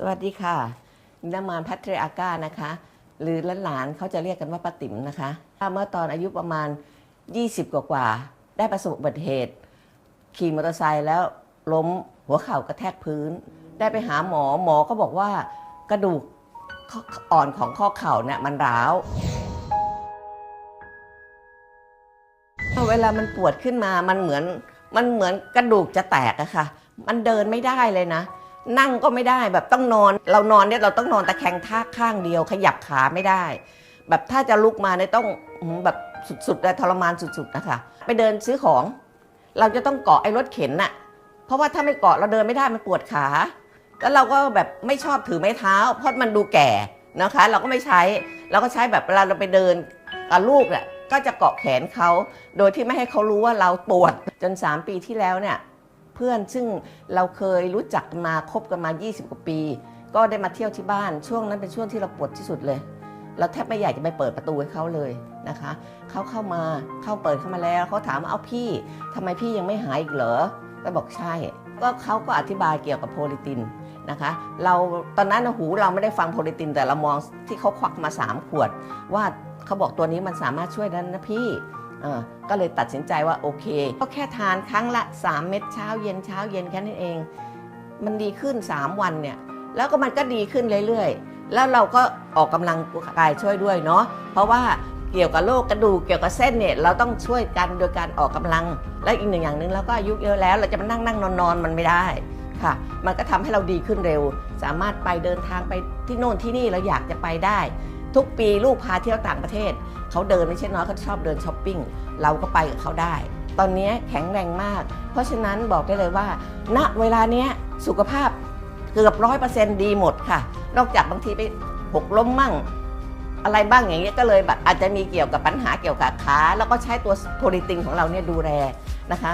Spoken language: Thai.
สวัสดีค่ะน้ามานพัทรอาก้านะคะ หรือหลานๆเขาจะเรียกกันว่าป้าติ๋มนะคะเมื่อตอนอายุประมาณ 20 กว่าๆได้ประสบอุบัติเหตุ ขี่มอเตอร์ไซค์แล้วล้มหัวเข่ากระแทกพื้น ได้ไปหาหมอหมอก็บอกว่ากระดูกออ่อนของข้อเข่าเนี่ยมันร้าวเวลามันปวดขึ้นมามันเหมือนมันเหมือนกระดูกจะแตกอะค่ะ มันเดินไม่ได้เลยนะ นั่งก็ไม่ได้แบบต้องนอน เรานอนเนี่ยเราต้องนอนตะแคงท่าข้างเดียว ขยับขาไม่ได้ แบบถ้าจะลุกมาเนี่ยต้องแบบสุดๆเลยทรมานสุดๆนะคะ ไปเดินซื้อของ เราจะต้องเกาะไอ้รถเข็นน่ะ เพราะว่าถ้าไม่เกาะเราเดินไม่ได้มันปวดขาแล้วเราก็แบบไม่ชอบถือไม้เท้า เพราะมันดูแก่นะคะ เราก็ไม่ใช้เราก็ใช้แบบเวลาเราไปเดินกับลูกเนี่ยก็จะเกาะแขนเขาโดยที่ไม่ให้เขารู้ว่าเราปวดจน 3 ปีที่แล้วเนี่ย เพื่อน ซึ่งเราเคยรู้จักมาคบกันมา 20 กว่าปี ก็ได้มาเที่ยวที่บ้านช่วงนั้นเป็นช่วงที่เราปวดที่สุดเลย เราแทบไม่อยากจะไปเปิดประตูให้เขาเลยนะคะเขาเข้ามาเข้าเปิดเข้ามาแล้วเขาถามว่าเอาพี่ทำไมพี่ยังไม่หายอีกเหรอก็บอกใช่ ก็เขาก็อธิบายเกี่ยวกับโพลิตินนะคะเราตอนนั้นหูเราไม่ได้ฟังโพลิตินแต่เรามองที่เขาควักมา 3 ขวด ว่าเขาบอกตัวนี้มันสามารถช่วยได้นะพี่ ก็เลยตัดสินใจว่าโอเค ก็แค่ทานครั้งละ 3 เม็ดเช้าเย็นเช้าเย็นแค่นั้นเอง มันดีขึ้น 3 วันเนี่ย แล้วก็มันก็ดีขึ้นเรื่อยๆ แล้วเราก็ออกกำลังกายช่วยด้วยเนาะเพราะว่าเกี่ยวกับโรคกระดูกเกี่ยวกับเส้นเนี่ยเราต้องช่วยกันโดยการออกกำลัง และอีกหนึ่งอย่างหนึ่งเราก็อายุเยอะแล้วเราจะมานั่งนั่งนอนนอนมันไม่ได้ค่ะ มันก็ทำให้เราดีขึ้นเร็ว สามารถไปเดินทางไปที่โน่นที่นี่เราอยากจะไปได้ ทุกปีลูกพาเที่ยวต่างประเทศ เขาเดินไม่ใช่น้อยเขาชอบเดินช้อปปิ้งเราก็ไปกับเขาได้ ตอนนี้แข็งแรงมาก เพราะฉะนั้นบอกได้เลยว่า ณเวลาเนี้ยสุขภาพเกือบร้อยเปอร์เซ็นต์ดีหมดค่ะ นอกจากบางทีไปหกล้มมั่ง อะไรบ้างอย่างเงี้ยก็เลยแบบอาจจะมีเกี่ยวกับปัญหาเกี่ยวกับขาแล้วก็ใช้ตัวโพลิตินของเราเนี่ยดูแลนะคะ